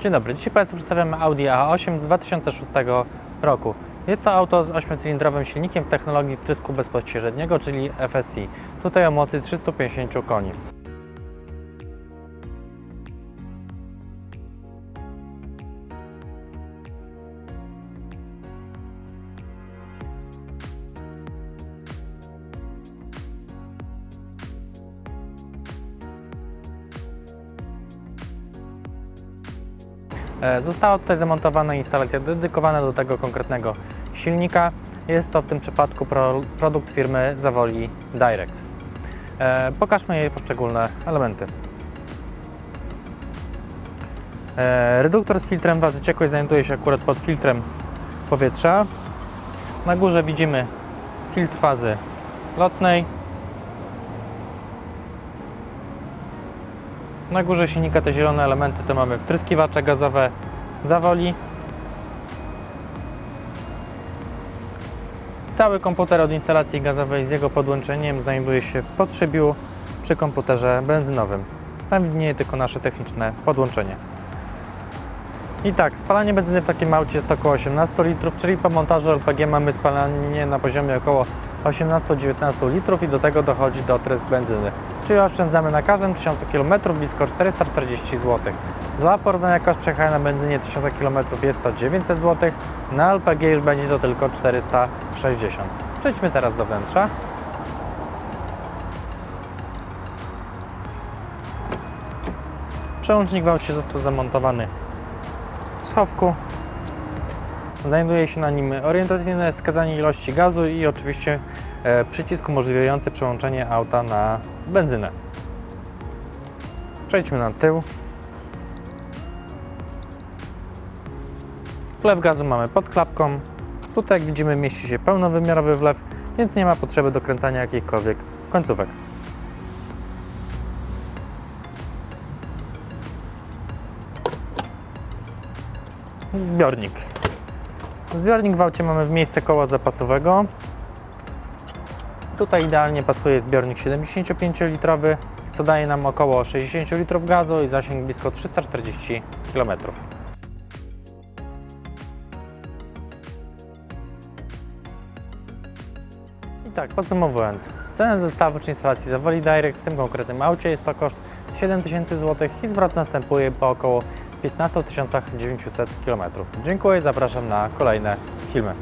Dzień dobry, dzisiaj Państwu przedstawiamy Audi A8 z 2006 roku. Jest to auto z 8-cylindrowym silnikiem w technologii wtrysku bezpośredniego, czyli FSI. Tutaj o mocy 350 koni. Została tutaj zamontowana instalacja dedykowana do tego konkretnego silnika. Jest to w tym przypadku pro, produkt firmy Zawoli Direct. E, Pokażmy jej poszczególne elementy. E, Reduktor z filtrem wazy ciekłej znajduje się akurat pod filtrem powietrza. Na górze widzimy filtr fazy lotnej. Na górze silnika te zielone elementy to mamy wtryskiwacze gazowe zawoli. Cały komputer od instalacji gazowej z jego podłączeniem znajduje się w podszybiu przy komputerze benzynowym. Tam widnieje tylko nasze techniczne podłączenie. I tak, spalanie benzyny w takim aucie jest około 18 litrów, czyli po montażu LPG mamy spalanie na poziomie około 18-19 litrów i do tego dochodzi dotrysk benzyny. Czyli oszczędzamy na każdym 1000 km blisko 440 zł. Dla porównania koszt przejechania na benzynie 1000 km jest to 900 zł, na LPG już będzie to tylko 460. Przejdźmy teraz do wnętrza. Przełącznik w aucie został zamontowany w schowku. Znajduje się na nim orientacyjne wskazanie ilości gazu i oczywiście e, przycisk umożliwiający przełączenie auta na benzynę. Przejdźmy na tył. Wlew gazu mamy pod klapką. Tutaj jak widzimy mieści się pełnowymiarowy wlew, więc nie ma potrzeby dokręcania jakichkolwiek końcówek. Zbiornik. Zbiornik w aucie mamy w miejsce koła zapasowego. Tutaj idealnie pasuje zbiornik 75-litrowy, co daje nam około 60 litrów gazu i zasięg blisko 340 km. I tak, podsumowując, cena zestawu czy instalacji Zawoli Direct w tym konkretnym aucie jest to koszt 7000 zł i zwrot następuje po około 15 900 km. Dziękuję, zapraszam na kolejne filmy.